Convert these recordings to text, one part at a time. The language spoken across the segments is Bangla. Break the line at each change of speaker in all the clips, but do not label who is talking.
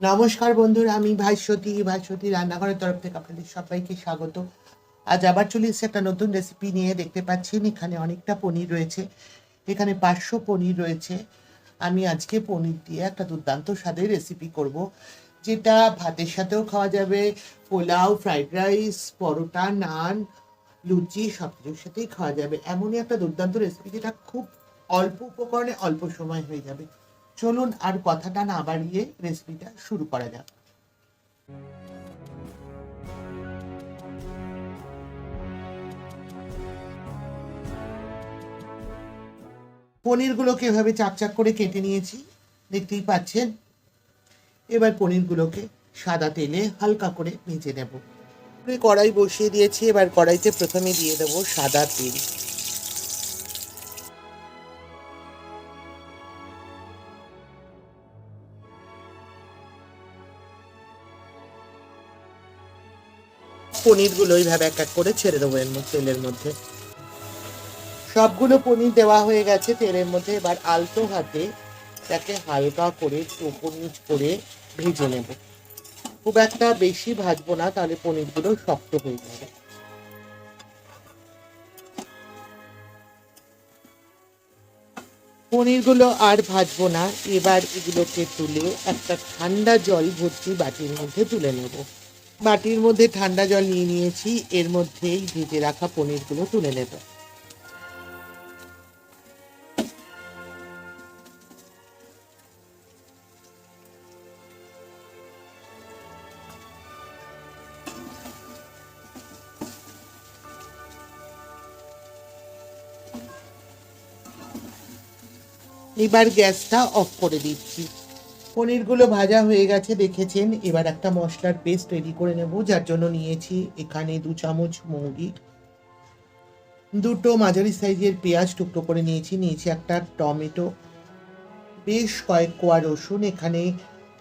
নমস্কার বন্ধুরা, আমি ভাইশ্বতী ভাইশ্বতী রান্নাঘরের তরফ থেকে আপনাদের সবাইকে স্বাগত। আজ আবার চলে এসেছি একটা নতুন রেসিপি নিয়ে। দেখতে পাচ্ছেন, এখানে অনেকটা পনির রয়েছে। এখানে পাঁচশো পনির রয়েছে। আমি আজকে পনির দিয়ে একটা দুর্দান্ত স্বাদের রেসিপি করব, যেটা ভাতের সাথেও খাওয়া যাবে। পোলাও ফ্রাইড রাইস পরোটা, নান, লুচি সব কিছুর সাথেই খাওয়া যাবে। এমনই একটা দুর্দান্ত রেসিপি যেটা খুব অল্প উপকরণে অল্প সময় হয়ে যাবে। চলুন আর কথাটা না বাড়িয়ে রেসিপিটা শুরু করা যাক। পনিরগুলোকে এভাবে চাকচাক করে কেটে নিয়েছি, দেখতেই পাচ্ছেন? এবার পনিরগুলোকে সাদা তেলে হালকা করে ভেজে নেব। কড়াই বসিয়ে দিয়েছি, এবার কড়াইতে প্রথমে দিয়ে দেবো সাদা তেল। পনিরগুলো এইভাবে এক এক করে ছেড়ে দেবো এর মধ্যে, তেলের মধ্যে। সবগুলো পনির দেওয়া হয়ে গেছে তেলের মধ্যে। এবার আলতো হাতে তাকে হালকা করে ওপর নিচ করে ভেজে নেব। খুব একটা বেশি ভাজবো না, তাহলে পনিরগুলো শক্ত হয়ে যাবে। পনিরগুলো আর ভাজবো না, এবার এগুলোকে তুলে একটা ঠান্ডা জল ভর্তি বাটির মধ্যে তুলে নেব। বাটির মধ্যে ঠান্ডা জল নিয়ে নিয়েছি, এর মধ্যেই ভেজে রাখা পনিরগুলো তুলে নেব। এবার গ্যাসটা অফ করে দিচ্ছি। পনিরগুলো ভাজা হয়ে গেছে, দেখেছেন? এবার একটা মশলার পেস্ট রেডি করে নেব, যার জন্য নিয়েছি এখানে দু চামচ মৌরি দুটো মাঝারি সাইজের পেঁয়াজ টুকরো করে নিয়েছি নিয়েছি একটা টমেটো। বেশ কয়েক কোয়া রসুন, এখানে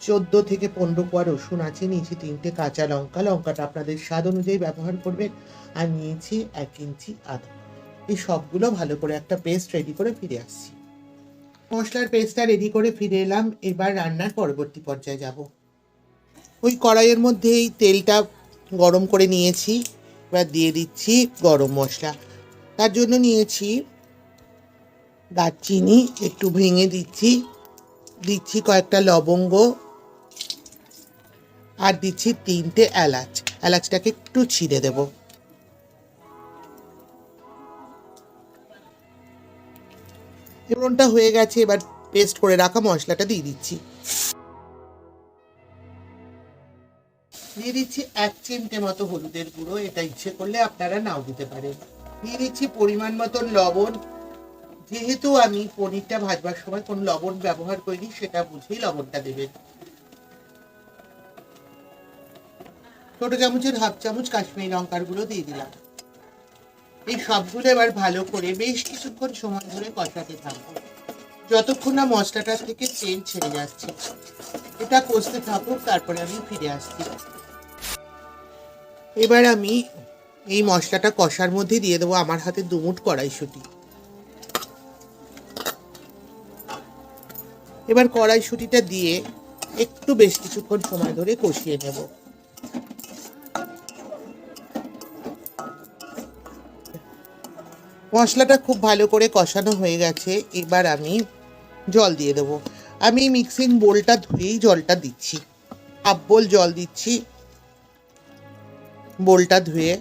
চোদ্দ থেকে পনেরো কোয়া রসুন আছে, নিয়েছি তিনটে কাঁচা লঙ্কা। লঙ্কাটা আপনাদের স্বাদ অনুযায়ী ব্যবহার করবেন। আর নিয়েছি এক ইঞ্চি আদা। এই সবগুলো ভালো করে একটা পেস্ট রেডি করে ফিরে আসছি। মশলার পেস্টটা রেডি করে ফিরে এলাম। এবার রান্নার পরবর্তী পর্যায়ে যাব। ওই কড়াইয়ের মধ্যেই তেলটা গরম করে নিয়েছি। এবার দিয়ে দিচ্ছি গরম মশলা। তার জন্য নিয়েছি দারচিনি, একটু ভেঙে দিচ্ছি। দিচ্ছি কয়েকটা লবঙ্গ। আর দিচ্ছি তিনটে এলাচ। এলাচটাকে একটু ছিঁড়ে দেবো। ফোড়নটা হয়ে গেছে, এবার পেস্ট করে রাখা মশলাটা দিয়ে দিচ্ছি। দিয়ে দিচ্ছি এক চিমটে মতো হলুদের গুঁড়ো, এটা ইচ্ছে করলে আপনারা নাও দিতে পারেন। দিয়ে দিচ্ছি পরিমাণ মতন লবণ। যেহেতু আমি পনিরটা ভাজবার সময় কোনো লবণ ব্যবহার করিনি, সেটা বুঝেই লবণটা দেবেন। ছোট চামচের হাফ চামচ কাশ্মীরি লঙ্কার গুঁড়ো দিয়ে দিলাম। এই সবগুলো এবার ভালো করে বেশ কিছুক্ষণ সময় ধরে কষাতে থাকব। যতক্ষণ না মশলাটা থেকে তেল ছেড়ে যাচ্ছে। এটা কষতে থাকুক তারপরে আমি ফিরে আসছি। এবার আমি এই মশলাটা কষার মধ্যে দিয়ে দেবো আমার হাতে দুমুট কড়াইশুটি। এবার কড়াইশুটিটা দিয়ে একটু বেশ কিছুক্ষণ সময় ধরে কষিয়ে নেব। মশলাটা খুব ভালো করে কষানো হয়ে গেছে, এবার আমি জল দিয়ে দেবো। আমি মিক্সিং বোলটা ধুয়েই জলটা দিচ্ছি। হাফ বোল জল দিচ্ছি। বোলটা ধুয়ে।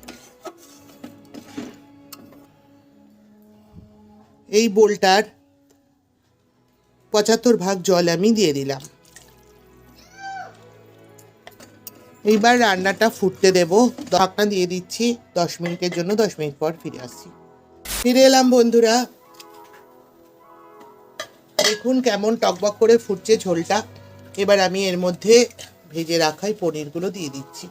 এই বোলটার পঁচাত্তর ভাগ জল আমি দিয়ে দিলাম। এইবার রান্নাটা ফুটতে দেবো। ঢাকনা দিয়ে দিচ্ছি। দশ মিনিটের জন্য দশ মিনিট পর ফিরে আসছি। ফিরে এলাম বন্ধুরা। দেখুন কেমন টকবক করে ফুটছে ঝোলটা। এবার আমি এর মধ্যে ভেজে রাখাই পনিরগুলো দিয়ে দিচ্ছি।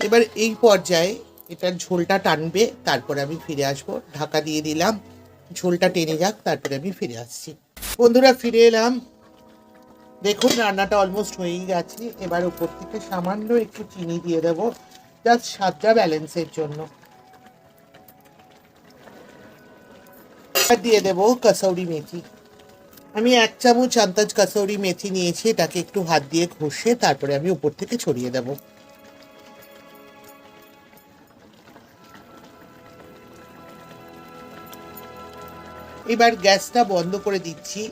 এবার এই পর্যায়ে এটার ঝোলটা টানবে, তারপর আমি ফিরে আসব। ঢাকা দিয়ে দিলাম। ঝোলটা টেনে যাক, তারপরে আমি ফিরে আসছি। বন্ধুরা, ফিরে এলাম। দেখুন রান্নাটা অলমোস্ট হয়েই গেছে। এবার উপর থেকে সামান্য একটু চিনি দিয়ে দেবো। জাস্ট স্বাদটা ব্যালেন্সের জন্য। দিয়ে দেবো কসৌরি মেথি। আমি এক চামচ আন্তাজ কাসৌরি মেথি নিয়েছি, এটাকে একটু হাত দিয়ে ঘষে তারপরে আমি উপর থেকে ছড়িয়ে দেব। এবার গ্যাসটা বন্ধ করে দিচ্ছি,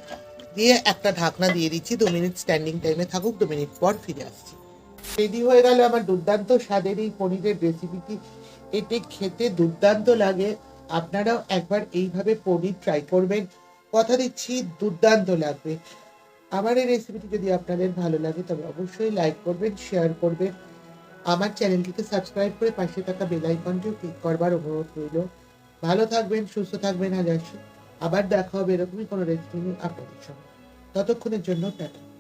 দিয়ে একটা ঢাকনা দিয়ে দিচ্ছি, দু মিনিট স্ট্যান্ডিং টাইমে থাকুক, দু মিনিট পর ফিরে আসছি। রেডি হয়ে গেল আমার দুর্দান্ত স্বাদের এই পনিরের রেসিপিটি এটি খেতে দুর্দান্ত লাগে। আপনারাও একবার এইভাবে পনির ট্রাই করবেন। কথা দিচ্ছি, দুর্দান্ত লাগবে। আমার এই রেসিপিটি যদি আপনাদের ভালো লাগে, তবে অবশ্যই লাইক করবেন শেয়ার করবেন। আমার চ্যানেলটিকে সাবস্ক্রাইব করে পাশে থাকা বেল আইকনটিও ক্লিক করবার অনুরোধ রইল। ভালো থাকবেন, সুস্থ থাকবেন, আজ আসি। আবার দেখা হবে এরকমই কোনো রেসিপি নিয়ে আপনাদের সঙ্গে। ততক্ষণের জন্য টাটা।